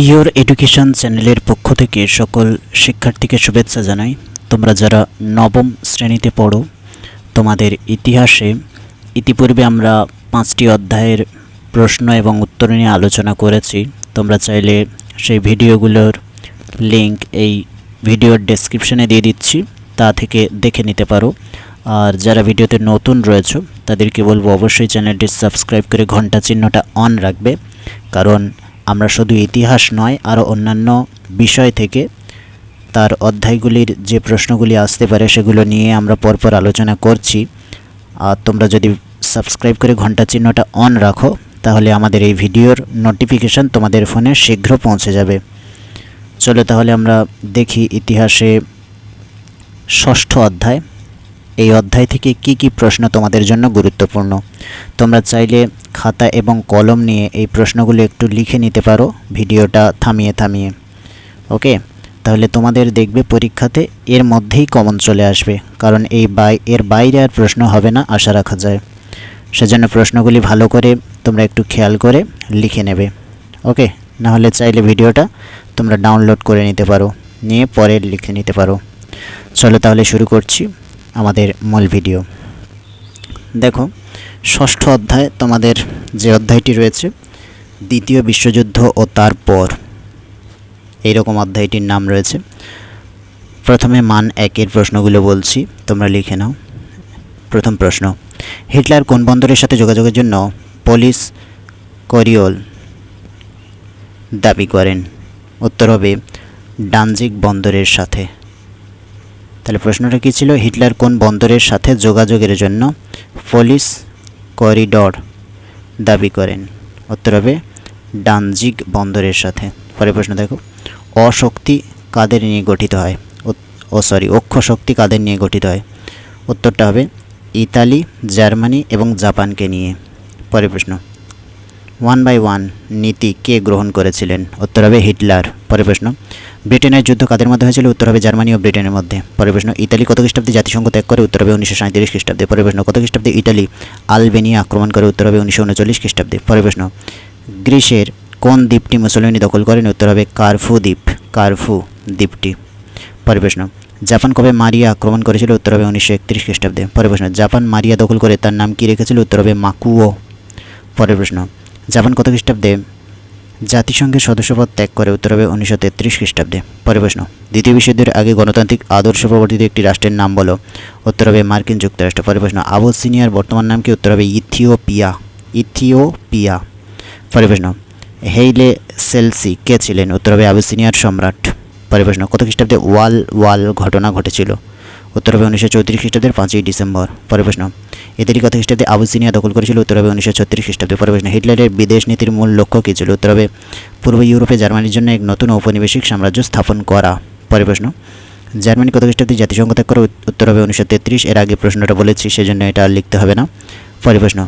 Your education চ্যানেলের পক্ষ থেকে সকল শিক্ষার্থীকে শুভেচ্ছা জানাই। তোমরা যারা নবম শ্রেণীতে পড়ো, তোমাদের ইতিহাসে ইতিপূর্বে আমরা পাঁচটি অধ্যায়ের প্রশ্ন এবং উত্তর নিয়ে আলোচনা করেছি। তোমরা চাইলে সেই ভিডিওগুলোর লিংক এই ভিডিওর ডেসক্রিপশনে দিয়ে দিচ্ছি, তা থেকে দেখে নিতে পারো। আর যারা ভিডিওতে নতুন রয়েছে, তাদেরকে বলব অবশ্যই চ্যানেলটি সাবস্ক্রাইব করে ঘণ্টা চিহ্নটা অন রাখবে। কারণ আমরা শুধু ইতিহাস নয়, আরও অন্যান্য বিষয় থেকে তার অধ্যায়গুলির যে প্রশ্নগুলি আসতে পারে সেগুলো নিয়ে আমরা পরপর আলোচনা করছি। আর তোমরা যদি সাবস্ক্রাইব করে ঘণ্টা চিহ্নটা অন রাখো, তাহলে আমাদের এই ভিডিওর নোটিফিকেশান তোমাদের ফোনে শীঘ্র পৌঁছে যাবে। চলো তাহলে আমরা দেখি ইতিহাসে ষষ্ঠ অধ্যায়। এই অধ্যায় থেকে কি কি প্রশ্ন তোমাদের জন্য গুরুত্বপূর্ণ? তোমরা চাইলে খাতা এবং কলম নিয়ে এই প্রশ্নগুলো একটু লিখে নিতে পারো, ভিডিওটা থামিয়ে থামিয়ে। ওকে? তাহলে তোমাদের দেখবে পরীক্ষাতে এর মধ্যেই কমন চলে আসবে, কারণ এই বাই, এর বাইরে আর প্রশ্ন হবে না, আশা রাখা যায়। সেজন্য প্রশ্নগুলি ভালো করে তোমরা একটু খেয়াল করে লিখে নেবে। ওকে? না হলে চাইলে ভিডিওটা তোমরা ডাউনলোড করে নিতে পারো, নিয়ে পরে লিখে নিতে পারো। চলো তাহলে শুরু করছি। আমাদের মূল ভিডিও। দেখো, ষষ্ঠ অধ্যায় তোমাদের যে অধ্যায়টি রয়েছে, দ্বিতীয় বিশ্বযুদ্ধ ও তারপর এইরকম অধ্যায়টির নাম রয়েছে। প্রথমে মান একের প্রশ্নগুলো বলছি, তোমরা লিখে নাও। প্রথম প্রশ্ন, হিটলার কোন বন্দরের সাথে যোগাযোগের জন্য পুলিশ করিওল দাবি করেন? উত্তর হবে, ডানজিক বন্দরের সাথে। তাহলে প্রশ্নটা কী ছিল? হিটলার কোন বন্দরের সাথে যোগাযোগের জন্য পুলিশ করিডর দাবি করেন? উত্তর হবে ডানজিক বন্দরের সাথে। পরের প্রশ্ন দেখো। অশক্তি কাদের নিয়ে গঠিত হয়? ও সরি, অক্ষ শক্তি কাদের নিয়ে গঠিত হয়? উত্তরটা হবে ইতালি, জার্মানি এবং জাপানকে নিয়ে। পরের প্রশ্ন। ওয়ান বাই ওয়ান নীতি কে গ্রহণ করেছিলেন? উত্তর হবে হিটলার। পরের প্রশ্ন, ব্রিটেনের যুদ্ধ কাদের মধ্যে হয়েছিল? উত্তর হবে জার্মানি ও ব্রিটেনের মধ্যে। পরের প্রশ্ন, ইতালি কত খ্রিস্টাব্দে জাতিসংঘ ত্যাগ করে? উত্তর হবে উনিশশো সাঁত্রিশ খ্রিস্টাব্দে। পরের প্রশ্ন, কত খ্রিস্টাব্দে ইতালি আলবেনিয়া আক্রমণ করে? উত্তর হবে উনিশশো উনচল্লিশ খ্রিস্টাব্দে। পরের প্রশ্ন, গ্রিসের কোন দ্বীপটি মুসলিনী দখল করেন? উত্তর হবে কারফু দ্বীপ। কারফু দ্বীপটি। পরের প্রশ্ন, জাপান কবে মারিয়া আক্রমণ করেছিল? উত্তর হবে উনিশশো একত্রিশ খ্রিস্টাব্দে। পরের প্রশ্ন, জাপান মারিয়া দখল করে তার নাম কী রেখেছিল? উত্তর হবে মাকুও পরের প্রশ্ন জাপান কত খ্রিস্টাব্দে জাতিসংঘের সদস্যপদ ত্যাগ করে উত্তর হবে উনিশশো তেত্রিশ খ্রিস্টাব্দে। পরের প্রশ্ন, দ্বিতীয় বিশ্বযুদ্ধের আগে গণতান্ত্রিক আদর্শ প্রবর্তিত একটি রাষ্ট্রের নাম বলো, উত্তর হবে মার্কিন যুক্তরাষ্ট্র। পরের প্রশ্ন আবসিনিয়ার বর্তমান নাম কি? উত্তর হবে ইথিওপিয়া ইথিওপিয়া। পরের প্রশ্ন, হেইলে সেলসি কে ছিলেন? উত্তর হবে আবসিনিয়ার সম্রাট। পরের প্রশ্ন, কত খ্রিস্টাব্দে ওয়াল ওয়াল ঘটনা ঘটেছিল? উত্তর হবে উনিশশো চৌত্রিশ খ্রিস্টাব্দের পাঁচই ডিসেম্বর। পরের প্রশ্ন এদেরই কত খ্রিস্টাব্দে আবুসিনিয়া দখল করেছিল উত্তর হবে উনিশশো ছত্রিশ খ্রিস্টাব্দে পরের প্রশ্ন হিটলারের বিদেশ নীতির মূল লক্ষ্য কী ছিল উত্তর হবে পূর্ব ইউরোপে জার্মানির জন্য এক নতুন ঔপনিবেশিক সাম্রাজ্য স্থাপন করা। পরের প্রশ্ন, জার্মানি কত খ্রিস্টাব্দে জাতিসংঘ ত্যাগ করে উত্তর হবে উনিশশো তেত্রিশ? এর আগে প্রশ্নটা বলেছি, সেজন্য এটা লিখতে হবে না। পরের প্রশ্ন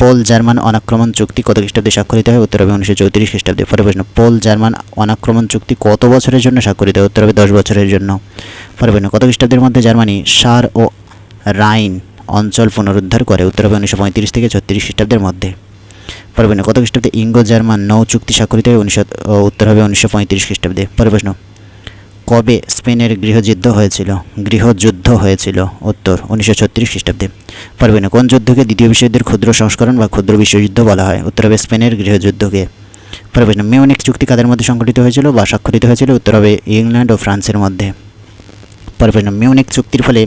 পোল জার্মান অনাক্রমণ চুক্তি কত খ্রিস্টাব্দে স্বাক্ষরিত হয় উত্তর হবে উনিশশো চৌত্রিশ খ্রিস্টাব্দে? পরে প্রশ্ন পোল জার্মান অনাক্রমণ চুক্তি কত বছরের জন্য স্বাক্ষরিত হয় উত্তর হবে দশ বছরের জন্য। পরে প্রশ্ন, কত খ্রিস্টাব্দের মধ্যে জার্মানি সার ও রাইন অঞ্চল পুনরুদ্ধার করে উত্তর হবে উনিশশো পঁয়ত্রিশ থেকে ছত্রিশ খ্রিস্টাব্দের মধ্যে। পরে প্রশ্ন, কত খ্রিস্টাব্দে ইঙ্গো জার্মান নৌ চুক্তি স্বাক্ষরিত হয় উনিশশো উত্তর হবে উনিশশো পঁয়ত্রিশ খ্রিস্টাব্দে? পরে প্রশ্ন, কবে স্পেনের গৃহযুদ্ধ হয়েছিল? গৃহযুদ্ধ হয়েছিল, উত্তর, উনিশশো ছত্রিশ খ্রিস্টাব্দে। পারবে না কোন যুদ্ধকে দ্বিতীয় বিশ্বযুদ্ধের ক্ষুদ্র সংস্করণ বা ক্ষুদ্র বিশ্বযুদ্ধ বলা হয়? উত্তর হবে স্পেনের গৃহযুদ্ধকে। পারবে না মিউনিক চুক্তি কাদের মধ্যে সংঘটিত হয়েছিল বা স্বাক্ষরিত হয়েছিল? উত্তর হবে ইংল্যান্ড ও ফ্রান্সের মধ্যে। পারবে না। মিউনিক চুক্তির ফলে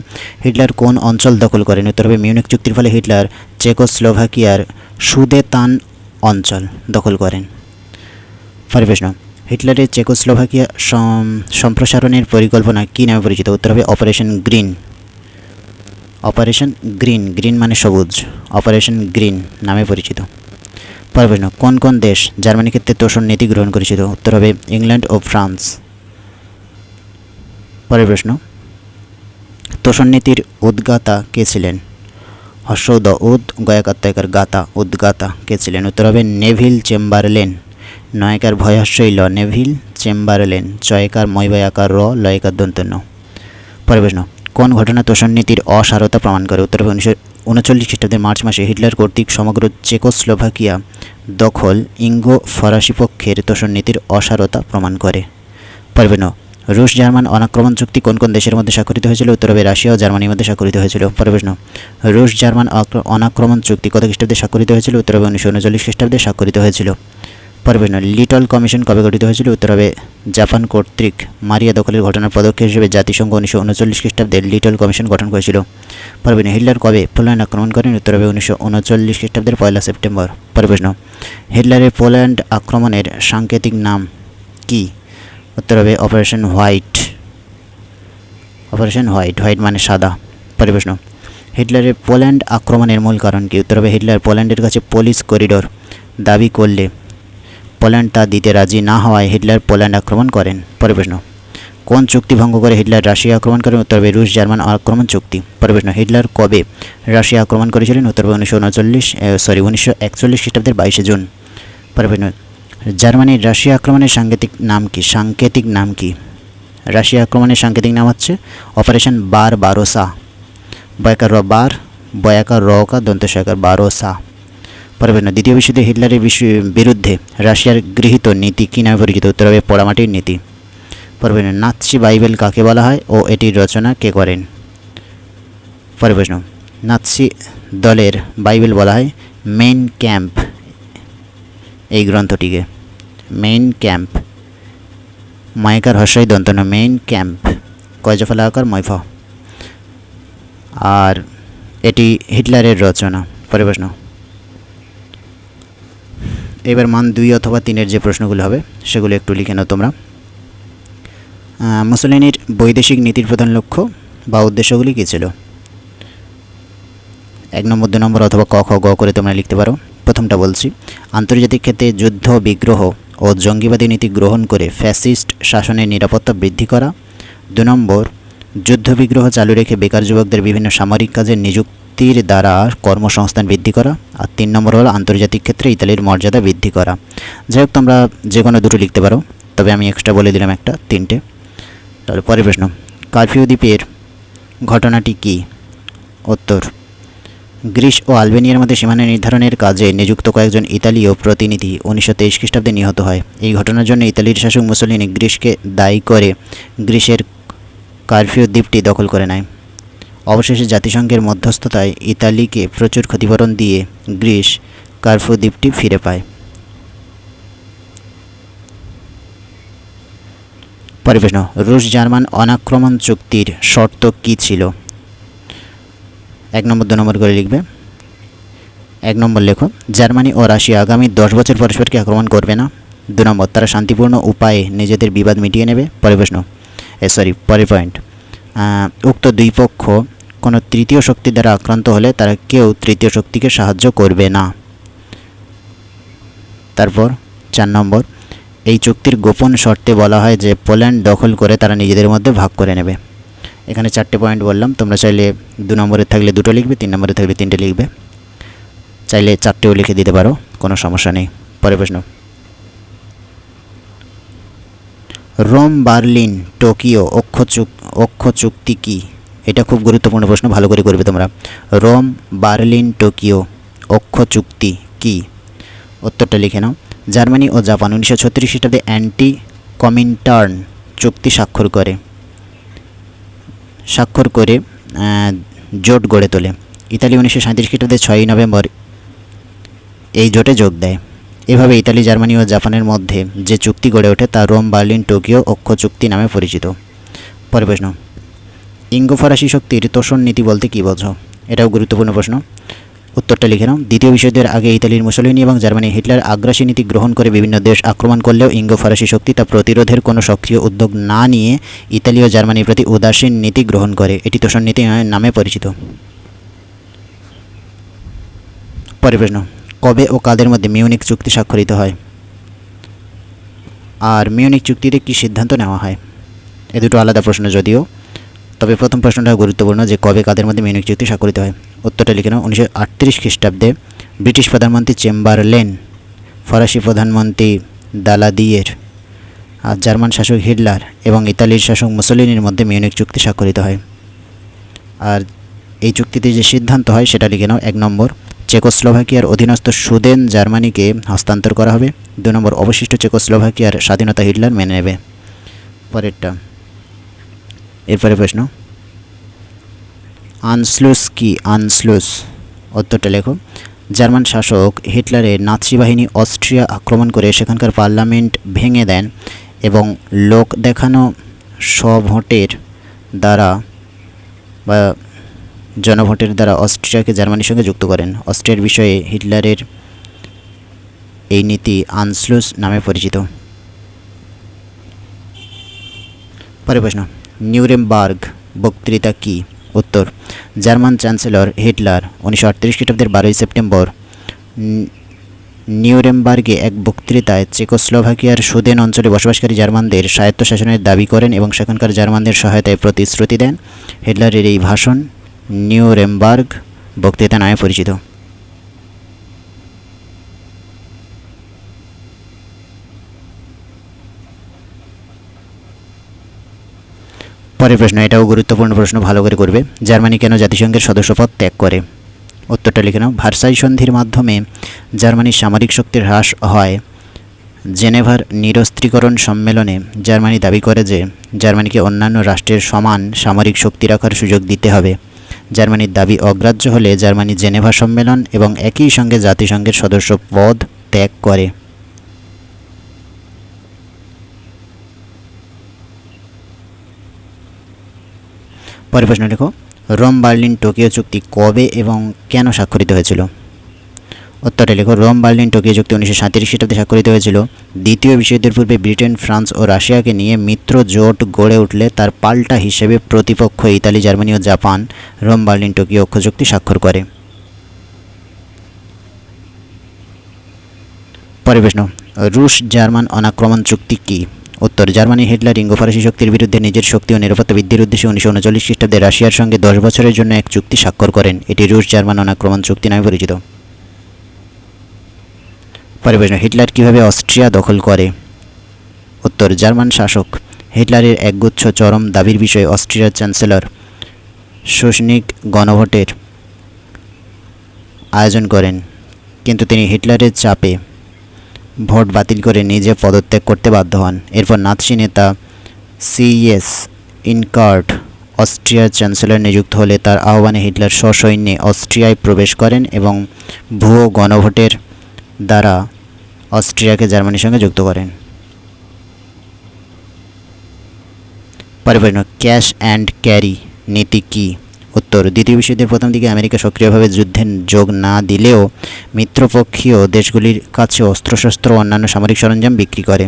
হিটলার কোন অঞ্চল দখল করেন? উত্তর হবে মিউনিক চুক্তির ফলে হিটলার চেকোস্লোভাকিয়ার সুদেতান অঞ্চল দখল করেন। পরের হিটলারের চেকোস্লোভাকিয়া সম্প্রসারণের পরিকল্পনা কী নামে পরিচিত? উত্তর হবে, operation green. Operation green green মানে সবুজ। অপারেশন গ্রিন নামে পরিচিত। পরের কোন কোন দেশ জার্মানি ক্ষেত্রে তোষণ নীতি গ্রহণ করেছিল? উত্তর হবে, ইংল্যান্ড ও ফ্রান্স। পরের প্রশ্ন তোষণ নীতির উদ্গাতা কে ছিলেন? হর্ষৌদ উদ গয়াকাত্তায়কার গাতা, উদ্গাতা কে ছিলেন? উত্তর হবে নেভিল চেম্বারলেন। নয়কার ভয়াশৈল নেভিল চেম্বারলেন। চয়কার ময়বয়াকার র, লয়কার দন্তন্য। পরে কোন ঘটনা তোষণ অসারতা প্রমাণ করে? উত্তর উনিশশো উনচল্লিশ খ্রিস্টাব্দের মার্চ মাসে হিটলার কর্তৃক সমগ্র চেকোস্লোভাকিয়া দখল ইঙ্গো ফরাসি পক্ষের তোষণ অসারতা প্রমাণ করে। পারবে রুশ, জার্মান অনাক্রমণ চুক্তি কোন কোন দেশের মধ্যে স্বাক্ষরিত হয়েছিল? উত্তর হবে রাশিয়া ও জার্মানির মধ্যে স্বাক্ষরিত হয়েছিল। পরে প্রশ্ন, রুশ, জার্মান অনাক্রমণ চুক্তি কত খ্রিস্টাব্দে স্বাক্ষরিত হয়েছিল? উত্তর হবে উনিশশো উনচল্লিশ খ্রিস্টাব্দে স্বাক্ষরিত হয়েছিল। পরে প্রশ্ন, লিটল কমিশন কবে গঠিত হয়েছিল? উত্তর হবে জাপান কর্তৃক। মারিয়া দখলের ঘটনার পদক্ষেপ হিসেবে জাতিসংঘ উনিশশো উনচল্লিশ খ্রিস্টাব্দে লিটল কমিশন গঠন করেছিল। পরে প্রশ্ন, হিটলার কবে পোল্যান্ড আক্রমণ করেন? উত্তর হবে উনিশশো উনচল্লিশ খ্রিস্টাব্দের পয়লা সেপ্টেম্বর। পরে প্রশ্ন, হিটলারের পোল্যান্ড আক্রমণের সাংকেতিক নাম কি? উত্তর হবে operation white operation white white মানে সাদা। পরে প্রশ্ন। হিটলারের পোল্যান্ড আক্রমণের মূল কারণ কি? উত্তর হবে হিটলার পোল্যান্ডের কাছে পুলিশ করিডোর দাবি করলে পোল্যান্ড তা দিতে রাজি না হওয়ায় হিটলার পোল্যান্ড আক্রমণ করেন। পরে কোন চুক্তি ভঙ্গ করে হিটলার রাশিয়া আক্রমণ করেন? উত্তর হবে রুশ জার্মান আক্রমণ চুক্তি। পরে হিটলার কবে রাশিয়া আক্রমণ করেছিলেন? উত্তর হবে উনিশশো উনচল্লিশ সরি উনিশশো একচল্লিশ খ্রিস্টাব্দের বাইশে জুন। পরে জার্মানির রাশিয়া আক্রমণের সাংকেতিক নাম কি? সাংকেতিক নাম কি? রাশিয়া আক্রমণের সাংকেতিক নাম হচ্ছে অপারেশন বার বারোসা। বয়াকার র বার, বয়াকার রকা দন্তশয়কার বারোসা। পরে প্রশ্ন, দ্বিতীয় বিশ্বযুদ্ধে হিটলারের বিরুদ্ধে রাশিয়ার গৃহীত নীতি কী নামে পরিচিত? উত্তর হবে পোড়ামাটির নীতি। পরে প্রশ্ন, নাৎসি বাইবেল কাকে বলা হয় ও এটির রচনা কে করেন? পরে প্রশ্ন, নাৎসি দলের বাইবেল বলা হয় মেন ক্যাম্প। এই গ্রন্থটিকে। মেইন ক্যাম্প মায়কার হর্ষই দন্তন মেইন ক্যাম্প কয়জফলা আকার ময়ফ আর এটি হিটলারের রচনা। পরে প্রশ্ন। এবার মান দুই অথবা তিনের যে প্রশ্নগুলো হবে, সেগুলো একটু লিখে নাও তোমরা। মুসলিনীর বৈদেশিক নীতির প্রধান লক্ষ্য বা উদ্দেশ্যগুলি কী ছিল? এক নম্বর, দু নম্বর অথবা ক, খ, গ করে তোমরা লিখতে পারো। প্রথমটা বলছি, আন্তর্জাতিক ক্ষেত্রে যুদ্ধ, বিগ্রহ ও জঙ্গিবাদী নীতি গ্রহণ করে ফ্যাসিস্ট শাসনের নিরাপত্তা বৃদ্ধি করা। দু নম্বর যুদ্ধ বিগ্রহ চালু রেখে বেকার যুবকদের বিভিন্ন সামরিক কাজে নিযুক্তির দ্বারা কর্মসংস্থান বৃদ্ধি করা। আর তিন নম্বর হলো আন্তর্জাতিক ক্ষেত্রে ইতালির মর্যাদা বৃদ্ধি করা। যাই হোক, তোমরা যে কোনো দুটো লিখতে পারো, তবে আমি এক্সট্রা বলে দিলাম একটা, তিনটে। তাহলে পরের প্রশ্ন, কারফিউ দ্বীপের ঘটনাটি কী? উত্তর গ্রিস ও আলবেনিয়ার মধ্যে সীমানা নির্ধারণের কাজে নিযুক্ত কয়েকজন ইতালীয় প্রতিনিধি উনিশশো তেইশ খ্রিস্টাব্দে নিহত হয়। এই ঘটনার জন্য ইতালির শাসক মুসলিনি গ্রিসকে দায়ী করে গ্রিসের কারফিউ দ্বীপটি দখল করে নেয়। অবশেষে জাতিসংঘের মধ্যস্থতায় ইতালিকে প্রচুর ক্ষতিপূরণ দিয়ে গ্রিস কারফিউ দ্বীপটি ফিরে পায়। পরে রুশ জার্মান অনাক্রমণ চুক্তির শর্ত কী ছিল? এক নম্বর, দু নম্বর করে লিখবে। এক নম্বর লেখো, জার্মানি ও রাশিয়া আগামী দশ বছর পরস্পরকে আক্রমণ করবে না। দু নম্বর, তারা শান্তিপূর্ণ উপায়ে নিজেদের বিবাদ মিটিয়ে নেবে। পরে প্রশ্ন, এ সরি পরের পয়েন্ট উক্ত দুই পক্ষ কোনো তৃতীয় শক্তি দ্বারা আক্রান্ত হলে তারা কেউ তৃতীয় শক্তিকে সাহায্য করবে না। তারপর চার নম্বর, এই চুক্তির গোপন শর্তে বলা হয় যে পোল্যান্ড দখল করে তারা নিজেদের মধ্যে ভাগ করে নেবে। এখানে চারটে পয়েন্ট বললাম। তোমরা চাইলে দু নম্বরে থাকলে দুটো লিখবে, তিন নম্বরে থাকলে তিনটে লিখবে। চাইলে চারটেও লিখে দিতে পারো, কোনো সমস্যা নেই। পরে প্রশ্ন। রোম, বার্লিন, টোকিও অক্ষ অক্ষ চুক্তি কী? এটা খুব গুরুত্বপূর্ণ প্রশ্ন, ভালো করে করবে তোমরা। রোম, বার্লিন, টোকিও অক্ষ চুক্তি কী? উত্তরটা লিখে নাও। জার্মানি ও জাপান উনিশশো ছত্রিশ খ্রিস্টাব্দে অ্যান্টি কমিনটার্ন চুক্তি স্বাক্ষর করে। স্বাক্ষর করে জোট গড়ে তোলে। ইতালি উনিশশো সাঁত্রিশ খ্রিস্টাব্দে ছয়ই নভেম্বর এই জোটে যোগ দেয়। এভাবে ইতালি, জার্মানি ও জাপানের মধ্যে যে চুক্তি গড়ে ওঠে তা রোম, বার্লিন, টোকিও, অক্ষ চুক্তি নামে পরিচিত। পরে প্রশ্ন ইঙ্গো ফরাসি শক্তির তোষণ নীতি বলতে কী বোঝো? এটাও গুরুত্বপূর্ণ প্রশ্ন। উত্তরটা লিখে নাও। দ্বিতীয় বিশ্বযুদ্ধের আগে ইতালির মুসলিনি এবং জার্মানি হিটলার আগ্রাসী নীতি গ্রহণ করে বিভিন্ন দেশ আক্রমণ করলেও ইঙ্গো ফরাসি শক্তি তা প্রতিরোধের কোনো সক্রিয় উদ্যোগ না নিয়ে ইতালি ও জার্মানির প্রতি উদাসীন নীতি গ্রহণ করে। এটি তোষণ নীতি নামে পরিচিত। পরে প্রশ্ন, কবে ও কাদের মধ্যে মিউনিক চুক্তি স্বাক্ষরিত হয়? আর মিউনিক চুক্তিতে কী সিদ্ধান্ত নেওয়া হয়? এ দুটো আলাদা প্রশ্ন যদিও। তবে প্রথম প্রশ্নটা গুরুত্বপূর্ণ যে কবে কাদের মধ্যে মিউনিক চুক্তি স্বাক্ষরিত হয়? উত্তরটা লিখে নাও, উনিশশো আটত্রিশ খ্রিস্টাব্দে ব্রিটিশ প্রধানমন্ত্রী চেম্বারলেন, ফরাসি প্রধানমন্ত্রী দালাদিয়ের, আর জার্মান শাসক হিটলার এবং ইতালির শাসক মুসলিনের মধ্যে মিউনিক চুক্তি স্বাক্ষরিত হয়। আর এই চুক্তিতে যে সিদ্ধান্ত হয় সেটা লিখে নাও, এক নম্বর, চেকোস্লোভাকিয়ার অধীনস্থ সুদেন, জার্মানিকে হস্তান্তর করা হবে। দু নম্বর, অবশিষ্ট চেকোস্লোভাকিয়ার স্বাধীনতা হিটলার মেনে নেবে। পরেরটা এরপরে প্রশ্ন। আনস্লুস কি আনস্লুস উত্তরটা লেখো। জার্মান শাসক হিটলারের নাৎসি বাহিনী অস্ট্রিয়া আক্রমণ করে সেখানকার পার্লামেন্ট ভেঙে দেন এবং লোক দেখানো স্বভোটের দ্বারা বা জনভোটের দ্বারা অস্ট্রিয়াকে জার্মানির সঙ্গে যুক্ত করেন। অস্ট্রিয়ার বিষয়ে হিটলারের এই নীতি আনস্লুস নামে পরিচিত। পরে প্রশ্ন। নিউরেমবার্গ, বক্তৃতা কি? উত্তর, জার্মান চ্যান্সেলর হিটলার, উনিশশো আটত্রিশ খ্রিস্টাব্দের বারোই সেপ্টেম্বর। নিউরেমবার্গে এক বক্তৃতায় চেকোস্লোভাকিয়ার সুদেন অঞ্চলে বসবাসকারী জার্মানদের স্বায়ত্তশাসনের দাবি করেন এবং সেখানকার জার্মানদের সহায়তায় প্রতিশ্রুতি দেন। হিটলারের এই ভাষণ নিউরেমবার্গ বক্তৃতা নামে পরিচিত। পরের প্রশ্ন, এটাও গুরুত্বপূর্ণ প্রশ্ন, ভালো করে করবে। জার্মানি কেন জাতিসংঘের সদস্যপদ ত্যাগ করে? উত্তরটা লিখে নাও। ভার্সাই সন্ধির মাধ্যমে জার্মানির সামরিক শক্তির হ্রাস হয়। জেনেভার নিরস্ত্রীকরণ সম্মেলনে জার্মানি দাবি করে যে জার্মানিকে অন্যান্য রাষ্ট্রের সমান সামরিক শক্তি রাখার সুযোগ দিতে হবে। জার্মানির দাবি অগ্রাহ্য হলে জার্মানি জেনেভা সম্মেলন এবং একই সঙ্গে জাতিসংঘের সদস্য পদ ত্যাগ করে। পরের প্রশ্ন লেখো রোম, বার্লিন, টোকিও চুক্তি কবে এবং কেন স্বাক্ষরিত হয়েছিল? উত্তরটা লেখো, রোম, বার্লিন, টোকিও চুক্তি উনিশশো সাঁত্রিশ খ্রিস্টাব্দে স্বাক্ষরিত হয়েছিল। দ্বিতীয় বিশ্বযুদ্ধের পূর্বে ব্রিটেন, ফ্রান্স ও রাশিয়াকে নিয়ে মিত্র জোট গড়ে উঠলে তার পাল্টা হিসেবে প্রতিপক্ষ ইতালি, জার্মানি ও জাপান রোম, বার্লিন, টোকিও অক্ষ চুক্তি স্বাক্ষর করে। পরের প্রশ্ন রুশ জার্মান অনাক্রমণ চুক্তি কী? উত্তর জার্মানি হিটলার ইঙ্গো ফরাসি শক্তির বিরুদ্ধে নিজের শক্তি ও নিরাপত্তা বৃদ্ধির উদ্দেশ্যে উনিশশো উনচল্লিশ খ্রিস্টাব্দে রাশিয়ার সঙ্গে দশ বছরের জন্য এক চুক্তি স্বাক্ষর করেন। এটি রুশ জার্মান অনাক্রমণ চুক্তি নামে পরিচিত। পরে প্রশ্ন, হিটলার কীভাবে অস্ট্রিয়া দখল করে? উত্তর, জার্মান শাসক হিটলারের একগুচ্ছ চরম দাবির বিষয়ে অস্ট্রিয়ার চ্যান্সেলর শোষনিক গণভোটের আয়োজন করেন। কিন্তু তিনি হিটলারের চাপে ভোট বাতিল করে নিজে পদত্যাগ করতে বাধ্য হন। এরপর নাৎসি নেতা সিএস ইনকার্ট অস্ট্রিয়ার চ্যান্সেলর নিযুক্ত হলে তার আহ্বানে হিটলার সসৈন্যে অস্ট্রিয়ায় প্রবেশ করেন এবং ভুয়ো গণভোটের দ্বারা অস্ট্রিয়াকে জার্মানির সঙ্গে যুক্ত করেন। পরে প্রশ্ন ক্যাশ অ্যান্ড ক্যারি নীতি কী? উত্তর। দ্বিতীয় বিশ্বযুদ্ধের প্রথম দিকে আমেরিকা সক্রিয়ভাবে যুদ্ধে যোগ না দিলেও মিত্রপক্ষীয় দেশগুলির কাছে অস্ত্রশস্ত্র অন্যান্য সামরিক সরঞ্জাম বিক্রি করে।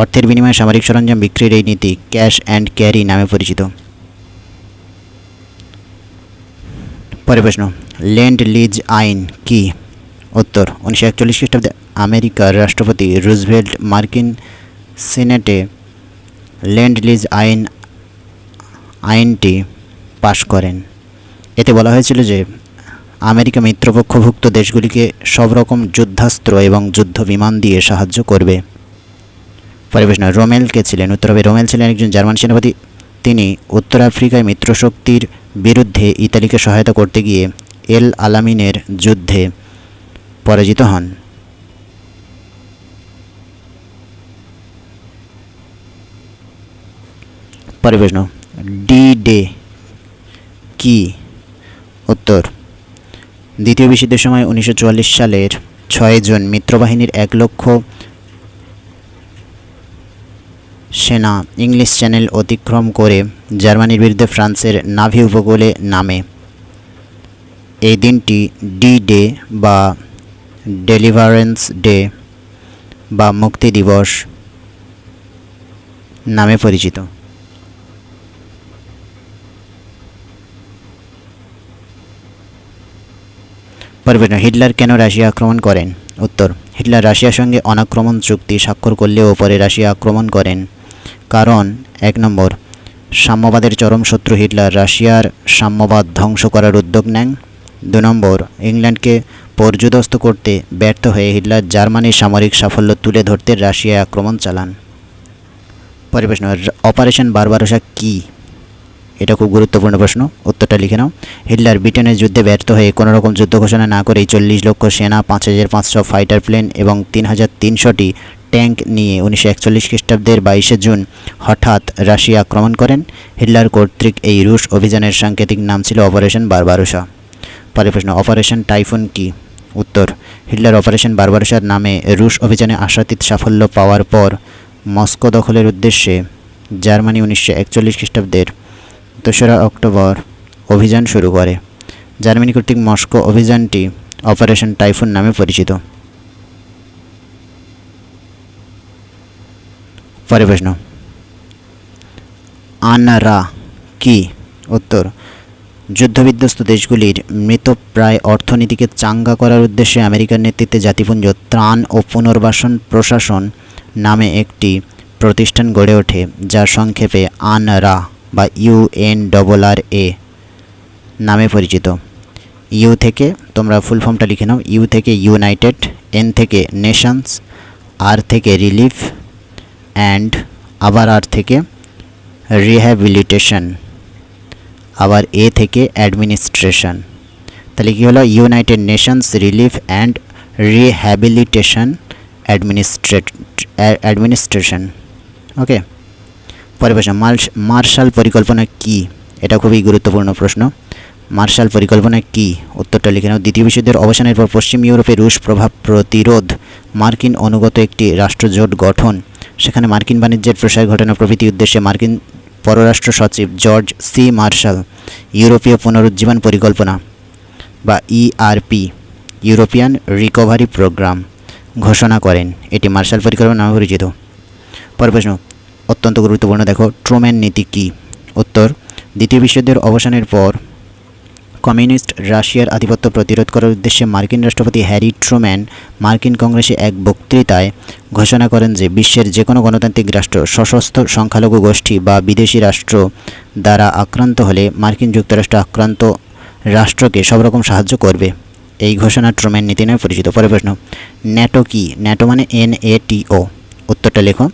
অর্থের বিনিময়ে সামরিক সরঞ্জাম বিক্রির এই নীতি ক্যাশ অ্যান্ড ক্যারি নামে পরিচিত। পরে প্রশ্ন, ল্যান্ড লিজ আইন কি? উত্তর, উনিশশো একচল্লিশ খ্রিস্টাব্দে আমেরিকার রাষ্ট্রপতি রুজভেল্ট মার্কিন সিনেটে ল্যান্ড লিজ আইন, আইনটি পাশ করেন। এতে বলা হয়েছিল যে, আমেরিকা মিত্রপক্ষভুক্ত দেশগুলিকে সব রকম যুদ্ধাস্ত্র এবং যুদ্ধ বিমান দিয়ে সাহায্য করবে। পরিবেশন রোমেল কে ছিলেন? উত্তর রোমেল ছিলেন একজন জার্মান সেনাপতি। তিনি উত্তর আফ্রিকায় মিত্রশক্তির বিরুদ্ধে ইতালিকে সহায়তা করতে গিয়ে এল আলামিনের যুদ্ধে পরাজিত হন। পরিবেশন ডি ডে কি উত্তর। দ্বিতীয় বিশ্বযুদ্ধের সময় উনিশশো চুয়াল্লিশ সালের ছয় জন মিত্রবাহিনীর এক লক্ষ সেনা ইংলিশ চ্যানেল অতিক্রম করে জার্মানির বিরুদ্ধে ফ্রান্সের নাভি উপকূলে নামে। এই দিনটি ডি ডে বা ডেলিভারেন্স ডে বা মুক্তি দিবস নামে পরিচিত। পরিবেশন হিটলার কেন রাশিয়া আক্রমণ করেন? উত্তর, হিটলার রাশিয়ার সঙ্গে অনাক্রমণ চুক্তি স্বাক্ষর করলেও পরে রাশিয়া আক্রমণ করেন। কারণ, এক নম্বর, সাম্যবাদের চরম শত্রু হিটলার রাশিয়ার সাম্যবাদ ধ্বংস করার উদ্যোগ নেন। দু নম্বর, ইংল্যান্ডকে পর্যুদস্ত করতে ব্যর্থ হয়ে হিটলার জার্মানির সামরিক সাফল্য তুলে ধরতে রাশিয়ায় আক্রমণ চালান। পরিবেশন অপারেশন বারবারোসা কী? এটা খুব গুরুত্বপূর্ণ প্রশ্ন। উত্তরটা লিখে নাও। হিটলার ব্রিটেনের যুদ্ধে ব্যর্থ হয়ে কোনো রকম যুদ্ধ ঘোষণা না করেই চল্লিশ লক্ষ সেনা, পাঁচ হাজার পাঁচশো ফাইটার প্লেন এবং তিন হাজার তিনশোটি ট্যাঙ্ক নিয়ে উনিশশো একচল্লিশ খ্রিস্টাব্দের বাইশে জুন হঠাৎ রাশিয়া আক্রমণ করেন। হিটলার কর্তৃক এই রুশ অভিযানের সাংকেতিক নাম ছিল অপারেশন বারবারোসা। পরের প্রশ্ন, অপারেশন টাইফুন কি? উত্তর, হিটলার অপারেশন বারবারোসার নামে রুশ অভিযানে আশাতীত সাফল্য পাওয়ার পর মস্কো দখলের উদ্দেশ্যে জার্মানি উনিশশো একচল্লিশ খ্রিস্টাব্দের দোসরা অক্টোবর অভিযান শুরু করে। জার্মানি কর্তৃক মস্কো অভিযানটি অপারেশন টাইফুন নামে পরিচিত। পরের প্রশ্ন। আনরা কি? উত্তর, যুদ্ধবিধ্বস্ত দেশগুলির মৃতপ্রায় অর্থনীতিকে চাঙ্গা করার উদ্দেশ্যে আমেরিকার নেতৃত্বে জাতিপুঞ্জ ত্রাণ ও পুনর্বাসন প্রশাসন নামে একটি প্রতিষ্ঠান গড়ে ওঠে যা সংক্ষেপে আনরা বা ইউএন ডবল আর এ নামে পরিচিত। ইউ থেকে তোমরা ফুল ফর্মটা লিখে নাও। ইউ থেকে ইউনাইটেড এন থেকে নেশনস আর থেকে রিলিফ অ্যান্ড আবার আর থেকে রিহ্যাবিলিটেশন আবার এ থেকে অ্যাডমিনিস্ট্রেশন তাহলে কী হলো? United nations relief and rehabilitation administrate administration okay পরে প্রশ্ন মার্শাল পরিকল্পনা কি? এটা খুবই গুরুত্বপূর্ণ প্রশ্ন। মার্শাল পরিকল্পনা কি? উত্তরটা লিখে নাও। দ্বিতীয় বিশ্বযুদ্ধের অবসানের পর পশ্চিম ইউরোপে রুশ প্রভাব প্রতিরোধ, মার্কিন অনুগত একটি রাষ্ট্রজোট গঠন। সেখানে মার্কিন বাণিজ্যের প্রসার ঘটানো প্রভৃতি উদ্দেশ্যে মার্কিন পররাষ্ট্র সচিব জর্জ সি. মার্শাল, ইউরোপীয় পুনরুজ্জীবন পরিকল্পনা বা ইআরপি ইউরোপিয়ান রিকভারি প্রোগ্রাম, ঘোষণা করেন। এটি মার্শাল পরিকল্পনা নামে পরিচিত। পরের প্রশ্ন অত্যন্ত গুরুত্বপূর্ণ। দেখো ট্রোম্যান নীতি কী? উত্তর, দ্বিতীয় বিশ্বযুদ্ধের অবসানের পর কমিউনিস্ট রাশিয়ার আধিপত্য প্রতিরোধ করার উদ্দেশ্যে মার্কিন রাষ্ট্রপতি হ্যারি ট্রুম্যান মার্কিন কংগ্রেসে এক বক্তৃতায় ঘোষণা করেন যে, বিশ্বের যে কোনো গণতান্ত্রিক রাষ্ট্র, সশস্ত্র সংখ্যালঘু গোষ্ঠী বা বিদেশি রাষ্ট্র দ্বারা আক্রান্ত হলে মার্কিন যুক্তরাষ্ট্র আক্রান্ত রাষ্ট্রকে সব রকম সাহায্য করবে। এই ঘোষণা ট্রুম্যান নীতি নামে পরিচিত। পরে প্রশ্ন, ন্যাটো কি? ন্যাটো মানে এন এ টি ও। উত্তরটা লেখো।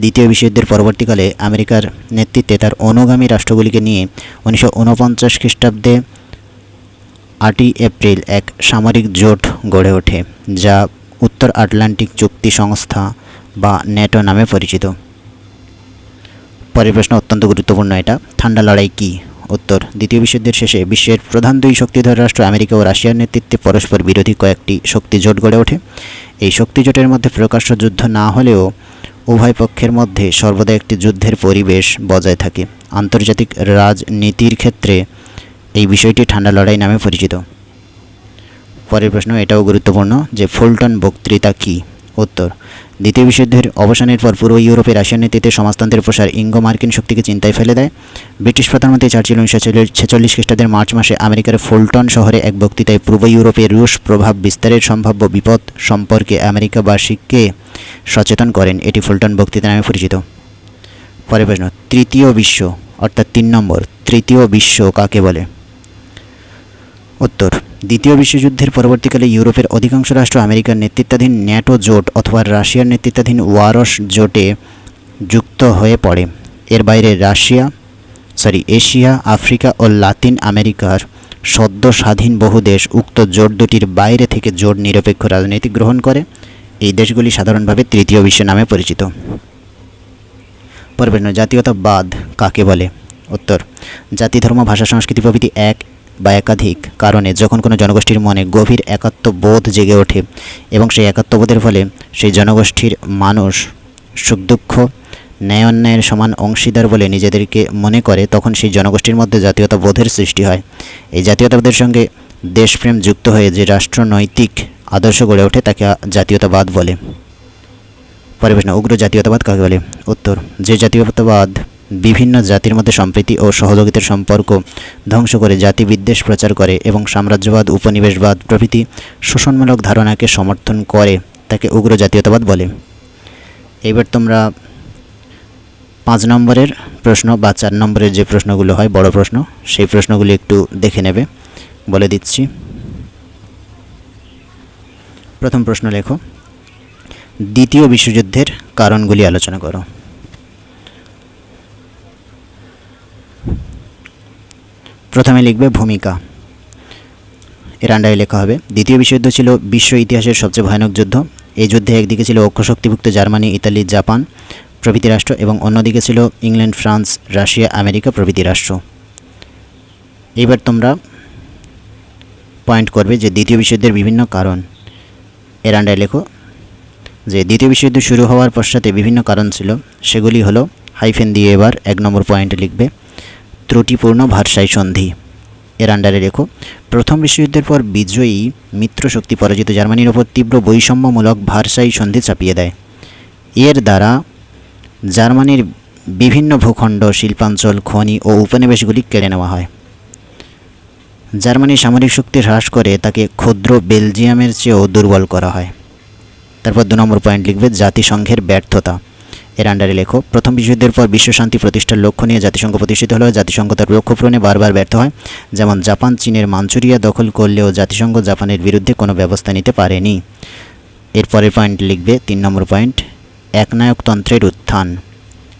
দ্বিতীয় বিশ্বযুদ্ধের পরবর্তীকালে আমেরিকার নেতৃত্বে তার অনুগামী রাষ্ট্রগুলিকে নিয়ে উনিশশো উনপঞ্চাশ খ্রিস্টাব্দে আটই এপ্রিল এক সামরিক জোট গড়ে ওঠে, যা উত্তর আটলান্টিক চুক্তি সংস্থা বা ন্যাটো নামে পরিচিত। পরের অত্যন্ত গুরুত্বপূর্ণ এটা, ঠান্ডা লড়াই কী? উত্তর। দ্বিতীয় বিশ্বযুদ্ধের শেষে বিশ্বের প্রধান দুই শক্তিধর রাষ্ট্র আমেরিকা ও রাশিয়ার নেতৃত্বে পরস্পর বিরোধী কয়েকটি শক্তি জোট গড়ে ওঠে। এই শক্তি জোটের মধ্যে প্রকাশ্য যুদ্ধ না হলেও উভয় পক্ষের মধ্যে সর্বদা একটি যুদ্ধের পরিবেশ বজায় থাকে। আন্তর্জাতিক রাজনীতির ক্ষেত্রে এই বিষয়টি ঠান্ডা লড়াই নামে পরিচিত। পরের প্রশ্ন, এটাও গুরুত্বপূর্ণ যে ফুলটন বক্তৃতা কী? উত্তর দ্বিতীয় বিশ্বযুদ্ধের অবসানের পর পূর্ব ইউরোপে রাশিয়ার নেতৃত্বে সমাজতন্ত্রের প্রসার ইঙ্গো মার্কিন শক্তিকে চিন্তায় ফেলে দেয়। ব্রিটিশ প্রধানমন্ত্রী চার্চিল উনিশশো ছেচল্লিশ খ্রিস্টাব্দের মার্চ মাসে আমেরিকার ফুলটন শহরে এক বক্তৃতায় পূর্ব ইউরোপে রুশ প্রভাব বিস্তারের সম্ভাব্য বিপদ সম্পর্কে আমেরিকাবাসীকে সচেতন করেন। এটি ফুলটন বক্তৃতা নামে পরিচিত। পরে প্রশ্ন, তৃতীয় বিশ্ব, অর্থাৎ তিন নম্বর, তৃতীয় বিশ্ব কাকে বলে? উত্তর দ্বিতীয় বিশ্বযুদ্ধের পরবর্তীকালে ইউরোপের অধিকাংশ রাষ্ট্র আমেরিকার নেতৃত্বাধীন ন্যাটো জোট অথবা রাশিয়ার নেতৃত্বাধীন ওয়ারস জোটে যুক্ত হয়ে পড়ে। এর বাইরে রাশিয়া সরি এশিয়া, আফ্রিকা ও লাতিন আমেরিকার সদ্য স্বাধীন বহু দেশ উক্ত জোট দুটির বাইরে থেকে জোট নিরপেক্ষ রাজনীতি গ্রহণ করে। এই দেশগুলি সাধারণভাবে তৃতীয় বিশ্ব নামে পরিচিত। পরবেন জাতীয়তাবাদ কাকে বলে? উত্তর জাতি ধর্ম ভাষা, সংস্কৃতি প্রভৃতি এক বা একাধিক কারণে যখন কোনো জনগোষ্ঠীর মনে গভীর একাত্মবোধ জেগে ওঠে এবং সেই একাত্মবোধের ফলে সেই জনগোষ্ঠীর মানুষ সুখ, দুঃখ, ন্যায় অন্যায়ের সমান অংশীদার বলে নিজেদেরকে মনে করে, তখন সেই জনগোষ্ঠীর মধ্যে জাতীয়তাবোধের সৃষ্টি হয়। এই জাতীয়তাবোধের সঙ্গে দেশপ্রেম যুক্ত হয়ে যে রাষ্ট্রনৈতিক আদর্শ গড়ে ওঠে তাকে জাতীয়তাবাদ বলে। পরিবেশনা উগ্র জাতীয়তাবাদ কাকে বলে? উত্তর, যে জাতীয়তাবাদ বিভিন্ন জাতির মধ্যে সম্প্রীতি ও সহযোগিতার সম্পর্ক ধ্বংস করে জাতি বিদ্বেষ প্রচার করে এবং সাম্রাজ্যবাদ, উপনিবেশবাদ প্রভৃতি শোষণমূলক ধারণাকে সমর্থন করে তাকে উগ্র জাতীয়তাবাদ বলে। এবার তোমরা পাঁচ নম্বরের প্রশ্ন বা চার নম্বরের যে প্রশ্নগুলো হয়, বড় প্রশ্ন, সেই প্রশ্নগুলি একটু দেখে নেবে। বলে দিচ্ছি। প্রথম প্রশ্ন লেখো, দ্বিতীয় বিশ্বযুদ্ধের কারণগুলি আলোচনা করো। প্রথমে লিখবে ভূমিকা। এর আন্ডারে লেখা হবে, দ্বিতীয় বিশ্বযুদ্ধ ছিল বিশ্ব ইতিহাসের সবচেয়ে ভয়ানক যুদ্ধ। এই যুদ্ধে একদিকে ছিল অক্ষশক্তিভুক্ত জার্মানি, ইতালি, জাপান প্রভৃতি রাষ্ট্র এবং অন্যদিকে ছিল ইংল্যান্ড, ফ্রান্স, রাশিয়া, আমেরিকা প্রভৃতি রাষ্ট্র। এবার তোমরা পয়েন্ট করবে যে দ্বিতীয় বিশ্বযুদ্ধের বিভিন্ন কারণ। এর আন্ডারে লেখো যে দ্বিতীয় বিশ্বযুদ্ধ শুরু হওয়ার পশ্চাতে বিভিন্ন কারণ ছিল। সেগুলি হলো হাইফেন দিয়ে এবার এক নম্বর পয়েন্টে লিখবে ত্রুটিপূর্ণ ভারসাই সন্ধি। এর আন্ডারে লেখো, প্রথম বিশ্বযুদ্ধের পর বিজয়ী মিত্রশক্তি পরাজিত জার্মানির ওপর তীব্র বৈষম্যমূলক ভারসাই সন্ধি চাপিয়ে দেয়। এর দ্বারা জার্মানির বিভিন্ন ভূখণ্ড, শিল্পাঞ্চল, খনি ও উপনিবেশগুলি কেড়ে নেওয়া হয়। জার্মানির সামরিক শক্তি হ্রাস করে তাকে ক্ষুদ্র বেলজিয়ামের চেয়েও দুর্বল করা হয়। তারপর দু নম্বর পয়েন্ট লিখবে, জাতিসংঘের ব্যর্থতা। এর আন্ডারে লেখো, প্রথম বিশ্বযুদ্ধের পর বিশ্ব শান্তি প্রতিষ্ঠার লক্ষ্য নিয়ে জাতিসংঘ প্রতিষ্ঠিত হলেও জাতিসংঘ তার লক্ষ্য পূরণে বারবার ব্যর্থ হয়। যেমন জাপান, চীনের মাঞ্চুরিয়া দখল করলেও জাতিসংঘ জাপানের বিরুদ্ধে কোনো ব্যবস্থা নিতে পারেনি। এরপরের পয়েন্ট লিখবে, তিন নম্বর পয়েন্ট একনায়কতন্ত্রের উত্থান।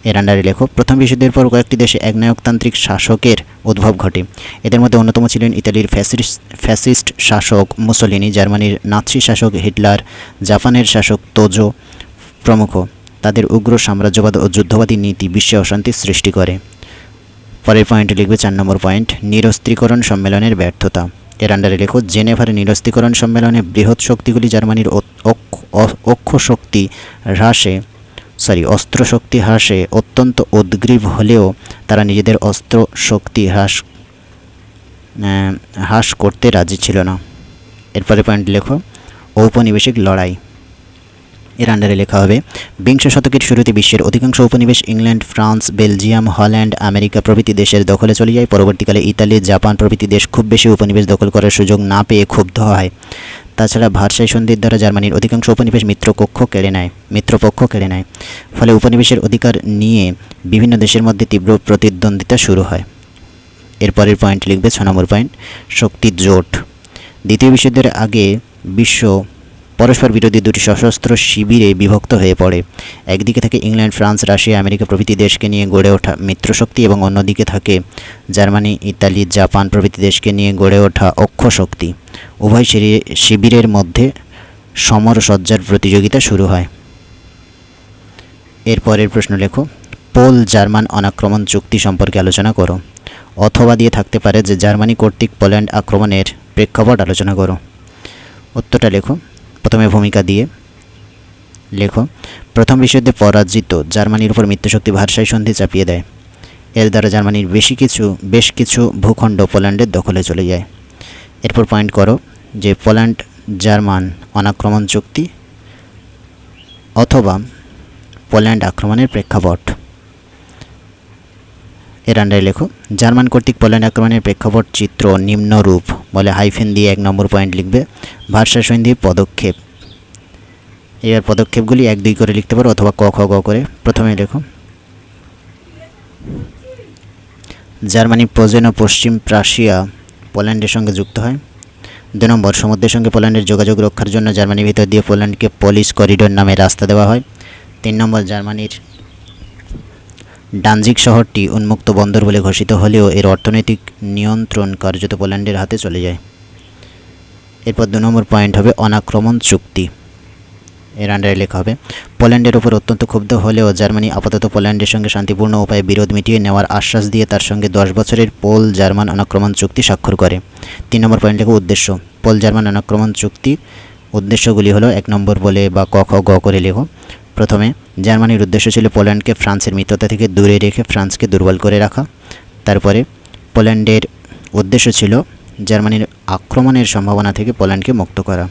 এর আন্ডারে লেখো, প্রথম বিশ্বযুদ্ধের পর কয়েকটি দেশে একনায়কতান্ত্রিক শাসকের উদ্ভব ঘটে। এদের মধ্যে অন্যতম ছিলেন ইতালির ফ্যাসিস্ট ফ্যাসিস্ট শাসক মুসোলিনি, জার্মানির নাৎসি শাসক হিটলার, জাপানের শাসক তোজো প্রমুখ। তাদের উগ্র সাম্রাজ্যবাদ ও যুদ্ধবাদী নীতি, বিশ্বে অশান্তির সৃষ্টি করে। পরের পয়েন্ট লিখবে চার নম্বর পয়েন্ট নিরস্ত্রীকরণ সম্মেলনের ব্যর্থতা। এর আন্ডারে লেখো, জেনেভার নিরস্ত্রীকরণ সম্মেলনে বৃহৎ শক্তিগুলি জার্মানির অক্ষ শক্তি হ্রাসে সরি অস্ত্র শক্তি হ্রাসে অত্যন্ত উদ্গ্রীব হলেও তারা নিজেদের অস্ত্র শক্তি হ্রাস হ্রাস করতে রাজি ছিল না। এরপরে পয়েন্ট লেখো, ঔপনিবেশিক লড়াই। এর আন্ডারে লেখা হবে, বিংশ শতকের শুরুতে বিশ্বের অধিকাংশ উপনিবেশ England, France, Belgium, Holland, America প্রভৃতি দেশের দখলে চলে যায়। পরবর্তীকালে ইতালি, জাপান প্রভৃতি দেশ খুব বেশি উপনিবেশ দখল করার সুযোগ না পেয়ে ক্ষুব্ধ হয়। তাছাড়া ভারসাই সন্ধির দ্বারা জার্মানির অধিকাংশ উপনিবেশ মিত্রকক্ষ কেড়ে নেয়, মিত্রপক্ষ কেড়ে নেয়। ফলে উপনিবেশের অধিকার নিয়ে বিভিন্ন দেশের মধ্যে তীব্র প্রতিদ্বন্দ্বিতা শুরু হয়। এরপরের পয়েন্ট লিখবে, ছ নম্বর পয়েন্ট শক্তির জোট। দ্বিতীয় বিশ্বযুদ্ধের আগে বিশ্ব পরস্পর বিরোধী দুটি সশস্ত্র শিবিরে বিভক্ত হয়ে পড়ে। একদিকে থাকে ইংল্যান্ড, ফ্রান্স, রাশিয়া, আমেরিকা প্রভৃতি দেশকে নিয়ে গড়ে ওঠা মিত্রশক্তি এবং অন্যদিকে থাকে জার্মানি, ইতালি, জাপান প্রভৃতি দেশকে নিয়ে গড়ে ওঠা অক্ষ শক্তি উভয় শিবিরের মধ্যে সমরসজ্জার প্রতিযোগিতা শুরু হয়। এরপরের প্রশ্ন লেখো পোল জার্মান অনাক্রমণ চুক্তি সম্পর্কে আলোচনা করো। অথবা দিয়ে থাকতে পারে যে জার্মানি কর্তৃক পোল্যান্ড আক্রমণের প্রেক্ষাপট আলোচনা করো। উত্তরটা লেখো প্রথমে ভূমিকা দিয়ে লেখো, প্রথম বিশ্বযুদ্ধে পরাজিত জার্মানির উপর মিত্রশক্তি ভারসাই সন্ধি চাপিয়ে দেয়। এর দ্বারা জার্মানির বেশি কিছু, বেশ কিছু ভূখণ্ড পোল্যান্ডের দখলে চলে যায়। এরপর পয়েন্ট করো যে পোল্যান্ড জার্মান অনাক্রমণ চুক্তি অথবা পোল্যান্ড আক্রমণের প্রেক্ষাপট। এর আন্ডারে লেখো, জার্মান কর্তৃক পোল্যান্ড আক্রমণের প্রেক্ষাপট চিত্র নিম্নরূপ বলে হাইফেন দিয়ে এক নম্বর পয়েন্ট লিখবে। ভারসা সন্ধি, পদক্ষেপ। এবার পদক্ষেপগুলি এক, দুই করে লিখতে পারো অথবা ক, খ, গ করে। প্রথমে লেখো জার্মানি, প্রজেন ও পশ্চিম প্রাশিয়া পোল্যান্ডের সঙ্গে যুক্ত হয়। দু নম্বর, সমুদ্রের সঙ্গে পোল্যান্ডের যোগাযোগ রক্ষার জন্য জার্মানির ভিতর দিয়ে পোল্যান্ডকে পলিশ করিডোর নামে রাস্তা দেওয়া হয়। তিন নম্বর, জার্মানির ডানজিক শহরটি উন্মুক্ত বন্দর বলে ঘোষিত হলেও এর অর্থনৈতিক নিয়ন্ত্রণ কার্যত পোল্যান্ডের হাতে চলে যায়। এরপর দু নম্বর পয়েন্ট হবে অনাক্রমণ চুক্তি। এর আন্ডারে লেখা হবে, পোল্যান্ডের উপর অত্যন্ত ক্ষুব্ধ হলেও জার্মানি আপাতত পোল্যান্ডের সঙ্গে শান্তিপূর্ণ উপায়ে বিরোধ মিটিয়ে নেওয়ার আশ্বাস দিয়ে তার সঙ্গে দশ বছরের পোল জার্মান অনাক্রমণ চুক্তি স্বাক্ষর করে। তিন নম্বর পয়েন্ট লেখা, উদ্দেশ্য। পোল জার্মান অনাক্রমণ চুক্তি উদ্দেশ্যগুলি হলো, এক নম্বর বলে বা ক, খ, গ করে লেখো। প্রথমে, জার্মানির উদ্দেশ্য ছিল পোল্যান্ডকে ফ্রান্সের মিত্রতা থেকে দূরে রেখে ফ্রান্সকে দুর্বল করে রাখা। তারপরে, পোল্যান্ডের উদ্দেশ্য ছিল জার্মানির আক্রমণের সম্ভাবনা থেকে পোল্যান্ডকে মুক্ত করা।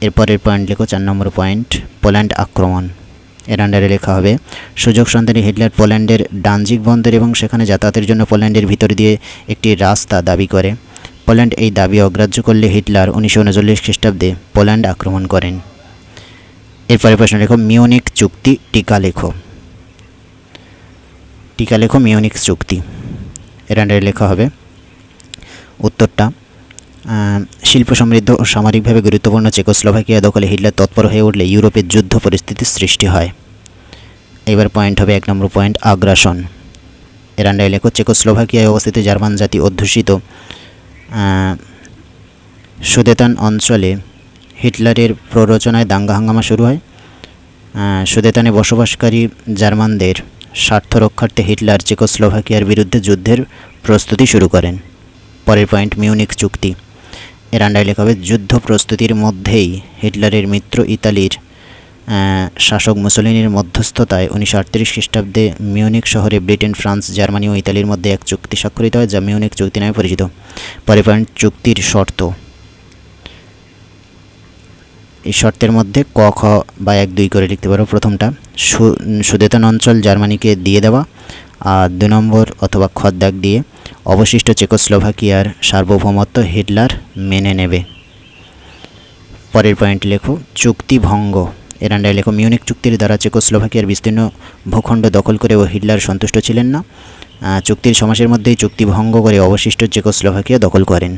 এরপরের পয়েন্ট লেখো চার নম্বর পয়েন্ট, পোল্যান্ড আক্রমণ। এর আন্ডারে লেখা হবে, সুযোগ সন্ধানী হিটলার পোল্যান্ডের ডানজিক বন্দর এবং সেখানে যাতায়াতের জন্য পোল্যান্ডের ভিতর দিয়ে একটি রাস্তা দাবি করে। পোল্যান্ড এই দাবি অগ্রাহ্য করলে হিটলার উনিশশো উনচল্লিশ খ্রিস্টাব্দে পোল্যান্ড আক্রমণ করেন। এরপরে প্রশ্ন লেখো মিউনিক চুক্তি টিকা লেখো। টিকা লেখো মিউনিক চুক্তি। এর আন্ডারে লেখা হবে উত্তরটা। শিল্প সমৃদ্ধ ও সামরিকভাবে গুরুত্বপূর্ণ চেকোস্লোভাকিয়া দখলে হিটলার তৎপর হয়ে উঠলে ইউরোপে যুদ্ধ পরিস্থিতির সৃষ্টি হয়। এবার পয়েন্ট হবে এক নম্বর পয়েন্ট আগ্রাসন। এর আন্ডারে লেখো, চেকোস্লোভাকিয়ায় অবস্থিত জার্মান জাতি অধ্যুষিত সুদেতান অঞ্চলে হিটলারের প্ররোচনায় দাঙ্গা হাঙ্গামা শুরু হয়। সুদেতানে বসবাসকারী জার্মানদের স্বার্থ রক্ষার্থে হিটলার চেকোস্লোভাকিয়ার বিরুদ্ধে যুদ্ধের প্রস্তুতি শুরু করেন। পরের পয়েন্ট মিউনিক চুক্তি। এর আন্ডারে লেখা হবে, যুদ্ধ প্রস্তুতির মধ্যেই হিটলারের মিত্র ইতালির শাসক মুসলিনের মধ্যস্থতায় উনিশশো আটত্রিশ খ্রিস্টাব্দে মিউনিক শহরে ব্রিটেন, ফ্রান্স, জার্মানি ও ইতালির মধ্যে এক চুক্তি স্বাক্ষরিত হয়, যা মিউনিক চুক্তি নামে পরিচিত। পরের পয়েন্ট, চুক্তির শর্ত। এই শর্তের মধ্যে ক, খ বা এক, দুই করে লিখতে পারো প্রথমটা। সুদেতন অঞ্চল জার্মানিকে দিয়ে দেওয়া। আর দু নম্বর অথবা খদ্দাক দিয়ে অবশিষ্ট চেকোস্লোভাকিয়ার সার্বভৌমত্ব হিটলার মেনে নেবে। পরের পয়েন্ট লেখো, চুক্তি ভঙ্গ। এরান্ডায় লেখো মিউনিক চুক্তির দ্বারা চেকোস্লোভাকিয়ার বিস্তীর্ণ ভূখণ্ড দখল করে ও হিটলার সন্তুষ্ট ছিলেন না। চুক্তির সমাসের মধ্যেই চুক্তি ভঙ্গ করে অবশিষ্ট চেকোস্লোভাকিয়া দখল করেন।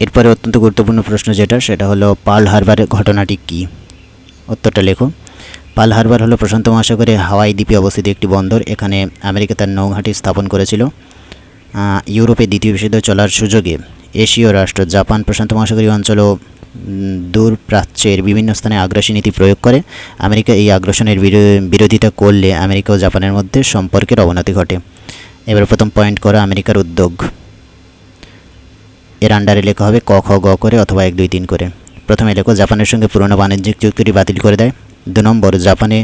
এরপরে অত্যন্ত গুরুত্বপূর্ণ প্রশ্ন যেটা সেটা হলো পাল হারবারের ঘটনাটি কী? উত্তরটা লেখো। পাল হারবার হলো প্রশান্ত মহাসাগরে হাওয়াই দ্বীপে অবস্থিত একটি বন্দর এখানে আমেরিকা তার নৌঘাঁটি স্থাপন করেছিল। ইউরোপে দ্বিতীয় বিশ্বযুদ্ধ চলার সুযোগে এশীয় রাষ্ট্র জাপান প্রশান্ত মহাসাগরীয় অঞ্চল ও উম, দূর প্রাচ্যের বিভিন্ন স্থানে আগ্রাসী নীতি প্রয়োগ করে। আমেরিকা এই আগ্রাসনের বিরো- বিরোধিতা করলে আমেরিকা ও জাপানের মধ্যে সম্পর্কের অবনতি ঘটে। এবার প্রথম পয়েন্ট করা আমেরিকার উদ্যোগ। এর আন্ডারে লেখা হবে ক, খ, গ করে অথবা এক, দুই, তিন করে। প্রথমে লেখো জাপানের সঙ্গে পুরনো বাণিজ্যিক চুক্তিটি বাতিল করে দেয়। দু নম্বর, জাপানে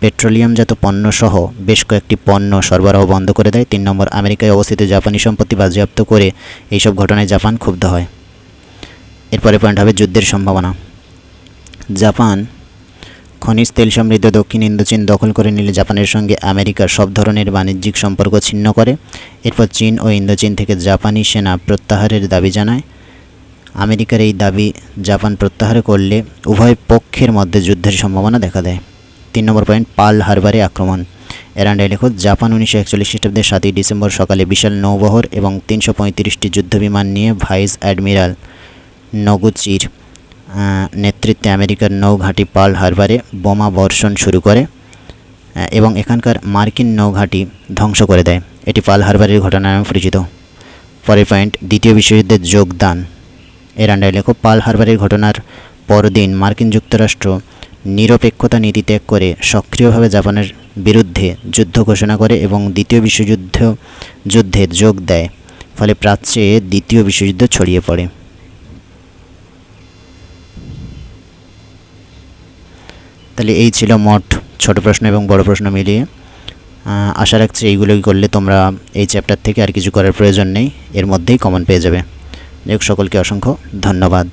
পেট্রোলিয়ামজাত পণ্য সহ বেশ কয়েকটি পণ্য সরবরাহ বন্ধ করে দেয়। তিন নম্বর, আমেরিকায় অবস্থিত জাপানি সম্পত্তি বাজেয়াপ্ত করে এইসব ঘটনায় জাপান ক্ষুব্ধ হয়। এরপরে পয়েন্ট হবে যুদ্ধের সম্ভাবনা। জাপান খনিজ তেল সমৃদ্ধ দক্ষিণ ইন্দোচীন দখল করে নিলে জাপানের সঙ্গে আমেরিকা সব ধরনের বাণিজ্যিক সম্পর্ক ছিন্ন করে। এরপর চীন ও ইন্দোচীন থেকে জাপানি সেনা প্রত্যাহারের দাবি জানায়। আমেরিকার এই দাবি জাপান প্রত্যাহার করলে উভয় পক্ষের মধ্যে যুদ্ধের সম্ভাবনা দেখা দেয়। তিন নম্বর পয়েন্ট পার্ল হারবারে আক্রমণ। এরান্ডে লেখক জাপান উনিশশো একচল্লিশ খ্রিস্টাব্দের সাতই ডিসেম্বর সকালে বিশাল নৌবহর এবং তিনশো পঁয়ত্রিশটি যুদ্ধবিমান নিয়ে ভাইস অ্যাডমিরাল নগুচির নেতৃত্বে আমেরিকার নৌঘাঁটি পাল হারবারে বোমা বর্ষণ শুরু করে এবং এখানকার মার্কিন নৌঘাঁটি ধ্বংস করে দেয়। এটি পাল হারবারের ঘটনা নামে পরিচিত। পরের পয়েন্ট, দ্বিতীয় বিশ্বযুদ্ধের যোগদান। এর আন্ডারে লেখো, পার্ল হারবারের ঘটনার পরদিন মার্কিন যুক্তরাষ্ট্র নিরপেক্ষতা নীতি ত্যাগ করে সক্রিয়ভাবে জাপানের বিরুদ্ধে যুদ্ধ ঘোষণা করে এবং দ্বিতীয় বিশ্বযুদ্ধ, যুদ্ধে যোগ দেয়। ফলে প্রাচ্যে দ্বিতীয় বিশ্বযুদ্ধ ছড়িয়ে পড়ে। তাহলে এই ছিল মোট ছোট প্রশ্ন এবং বড় প্রশ্ন মিলিয়ে। আশা রাখছি এইগুলোই করলে তোমরা এই চ্যাপ্টার থেকে আর কিছু করার প্রয়োজন নেই। এর মধ্যেই কমন পেয়ে যাবে। যাই সকলকে অসংখ্য ধন্যবাদ।